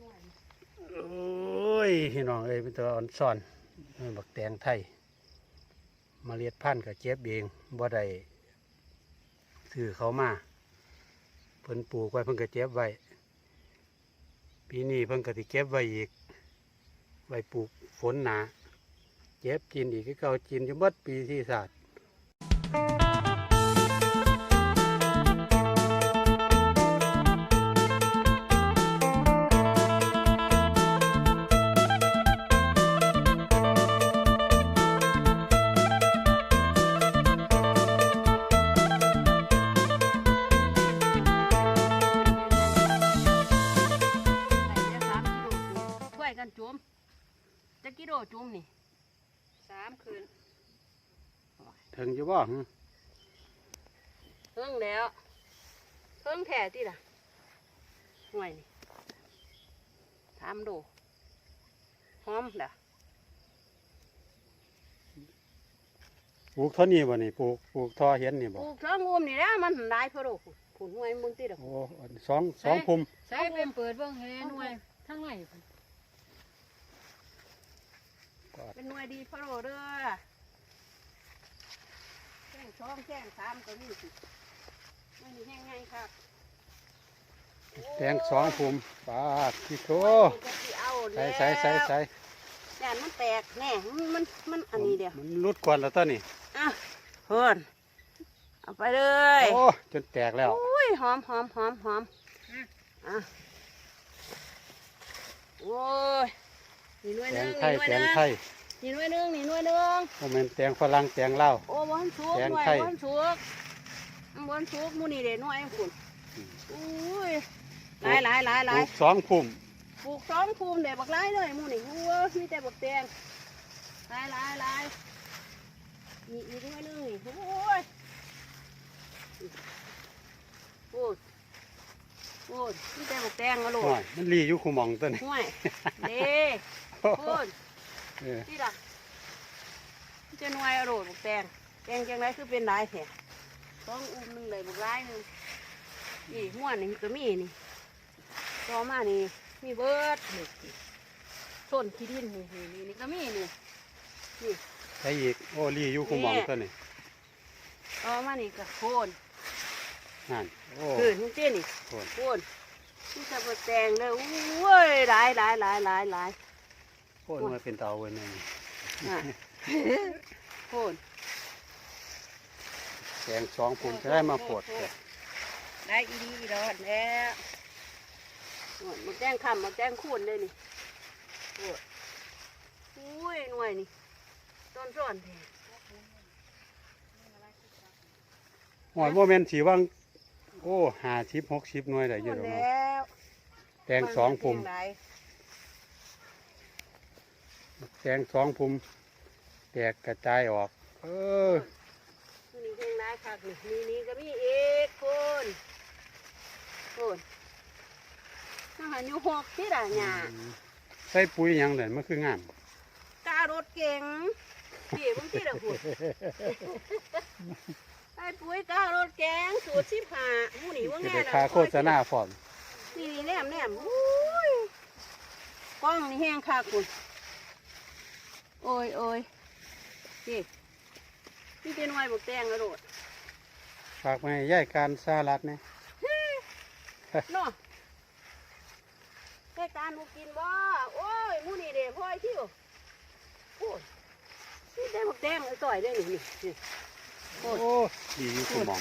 หน่วยโอ้ยพี่น้องเอ้ยเป็นตัวอ่อนซ่อนบักแตงไทยเมาเลียดพันธุ์กับเจ็บเองบ่ได้ซื้อเขามาเพิ่นปลูกไว้เพิ่นก็เจ็บไว้ปีนี้เพิ่นก็สิเก็บไว้อีกไว้ปลูกฝนหนาเจ็บกินอีกคือเก่ากินจนเบิดปีที่ศาสตร์ จะกิโลจุ่มนี่สามคืนถึงอยู่บ่หึเพิ่งแล้วเพิ่งแถ่ที่ล่ะหน่วยนี่สามโลหอมเด้อปลูกเท่านี้บ่นี่ปลูกปลูกทอเห็นนี่ปบ่ลูกเทิงงุมนี่แหล้วมันได้เพอโลผุนหน่วยมึงติดอะโอ้อันสองสองภูมิใช้ไปเปิดเบิ่งให้หน่วยทั้งหน่วย เป็นหน่วยดีพอโลเด้อแข้งช่องแข้งสามก็มีสิไม่มีแห้งไงครับแตงสองภูมิปาดที่โตใส่ใส่ใส่ใส่ย่านมันแตกแน่มันมันอันนี้เดียวมันรุดก่อนแล้วต้นนี่อะเพิ่นเอาไปเลยโอ้จนแตกแล้วอุ้ยหอมหอมหอมหอมอะโอ้ยนี่หน่วยนึงงไทนี่ยหน่วยนึง นี่หน่วยหนึงนี่หน่วยหนึงโมเมนแตงฝรั่งแตงลาว โอ้บ่ทันสุกแตงหน่วยไทยบ่ทันสุกบ่ทันสุกหมู่นี่เด้หน่วยคุณอุ้ยหลายหลายหลายหปลาลูยกสองภูมิปลูกสองภูมิเด้บักหลายเลยหมู่นี่โอ้ยมีแต่บักแตงหลายหลายหลายนี่อีกหน่วยหนึงนี่โอ้ยโอ้ยโอ้ยมีแต่บักแตงมาโหลหน่อดยมันรีอยู่คูหมองต้นนี่ห่วยเด้พูดเออ นี่ล่ะมันจะหน่วยเอาโหลดบักแตงแตงจังไรคือเป็นหลายแท้สองอุ้มหนึ่งเลยบักหลายหนึ่งนี่ม่วนนี่ก็มีนี่ต่อมานี่มีเบิดนี่ส้นขี้ดินนี่นี่นี่นี่ก็มีนี่นี่ใส่อีกโอ้รีอยู่คูหมองต้นนี่ต่อมานี่ก็โคนนั่นโอ้คือนี่เจ้นี่โคนโคนนี่จะบักแตงเลยโอ้ยหลายหลายหลายหลายหลาย โคนมาเป็นเตาเว้ยนี่อะโคนแตงสองภูมิจะได้มาปลดได้อีดีอีดอนแล้วโอ้ยมาแจ้งคำมาแจ้งคูณเลยนี่โอ้ยอุ้ยหน่วยนี่ต้นส้นแท้หอยโมเมนสีว่างโอ้หาชิปหกชิปหน่วยได้เยคูอะณหรอกแลเนาะ้วแตงสองภูมิ มันเป็นจั่งใดแตงสองภูมิแตกกระจายออก เออมันนี่เพลงได้คักนี่นี่นี่ก็มีเอกคนคนถ้าหันอยู่หกที่ด่าหยาใส่ปุ๋ยหยังเด่นมันคืองามการถเก่งพี่บางที่ด่าหุ่นไอ้ปุ๋ยการถแกงสูตรสิบห้าหมูนี่ว่าจะแง่ได้น่ะค่าโฆษณาฟอมนี่นี่แนมแนมอุ้ยกล้องนี่แห้งคักคุณ โอ้ยโอ้ยนี่นี่เป็นไวบกแตงกระโดดฝากมาให้ย่ายการสาลัดเนี่ยเนาะแค่การบุกินบ่โอ้ยหมูนี่เด้พ่อยทิวโอ้ยนี่ได้บกแตงไอ้ต่อยได้หนึ่งนี่นี่โอ้ดีอยู่คุณหมอง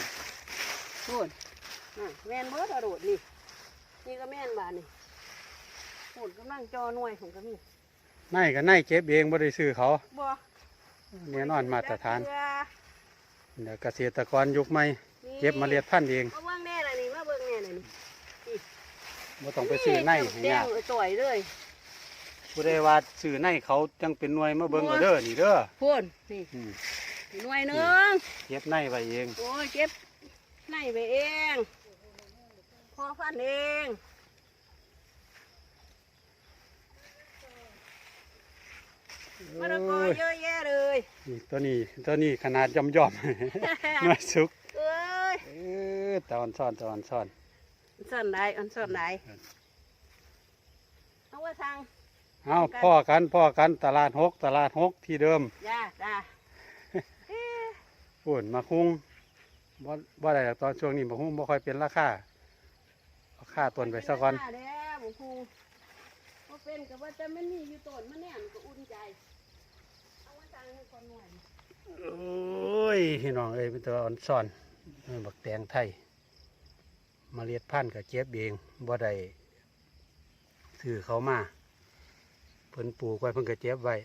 โอ้ยน่ะแม่นเบิดกระโดดนี่นี่ก็แม่นบานนี่โหดกำลังจอหน่วยของก็มี นายก็นายเก็บเองบ่ได้ซื้อเขาบ่แน่นอนมาตรฐานเกลือเดี๋ยวเกษตรกรยุคใหม่เก็บเมาเลียดพันธุ์เองมาเบิ่งแน่เลยนี่มาเบิ่งแน่เลยนี่บ่ต้องไปซื้อในให้แดยางกเอาต่อยเลยผู้ใดว่าซื้อในเขาจังเป็นหน่วยมาเบิ่งเอาเด้อนี่เด้อพ่นนี่อืมหน่วยหนึงเก็บในไว้เองโอ้ยเก็บในไปเองพอฟันเอง มะละกอเอ้ยเยอะแยะเลยนี่ตัวนี้ตัวนี้ขนาดย่อมย่อมๆหน่วยสุกเอ้ยเออตอนซ่อนตอนซ่อนซ่อนได้อันซ่อนได้เอาว่าสั่งเอาพ่อกันพ่อกันตลาดหกตลาดหกที่เดิมจ้าจ้าเอ๊ะปุ่นมาคุ้งบ่บ่ได้ดอกตอนช่วงนี้มาคุ้งบ่ค่อยเป็นราคาเอาค่าต้นไปซะก่อน บุคูว่าเป็นกับว่าจะไม่มีอยู่ต้นมันแน่มันก็อุ่นใจ เอาว่าสั่งให้คนหน่วยโอ้ยพี่น้องเอ้ยเป็นตัวอ่อนซ่อนบักแตงไทยเมาเลียดพันธุ์กับเจ็บเองบ่ได้ซื้อเขามาเพิ่นปลูกไว้เพิ่นก็เจ็บไว้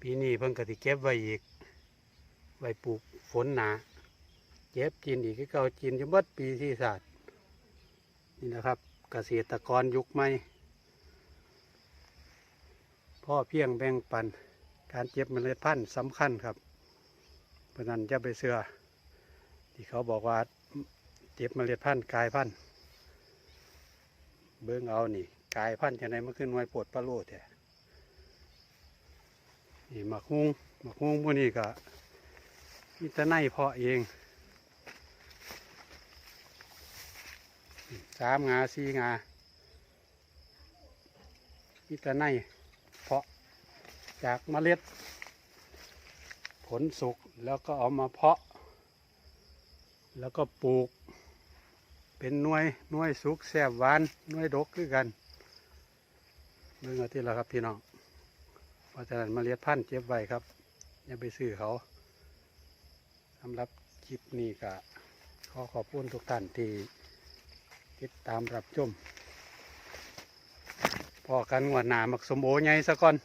ปีนี้เพิ่นก็สิเก็บไว้อีก ไว้ปลูกฝนหนาเจ็บกินอีกคือเก่ากินจนเบิดปีที่ศาสตร์นี่นะครับ เกษตรกรยุคใหม่ พ่อเพียงแบ่งปัน การเจ็บเมล็ดพันธุ์สำคัญครับ เพราะนั้นจะไปเสือที่เขาบอกว่าเจ็บเมล็ดพันธุ์กายพันธุ์เบิ้งเอานี่กายพันธุ์จะไหนมันขึ้นไว้ปวดปลาโลดแท้นี่หมักฮุงหมักฮุงพวกนี้ก็มีแต่ในเพาะเองสามงาสี่งามีแต่ในเพาะ จากเมล็ด ผลสุกแล้วก็เอามาเพาะ แล้วก็ปลูก เป็นหน่วยหน่วยสุกแสบหวานหน่วยดกคือกันเรื่องอาทิตย์ละครับพี่น้องเพราะฉะนั้นเมล็ดพันธุ์เก็บไว้ครับอย่าไปซื้อเขาสำหรับคลิปนี้ก็ขอขอบคุณทุกท่านที่ติดตามรับชมพอกันงวดหนามักสมโอใหญ่ซะก่อน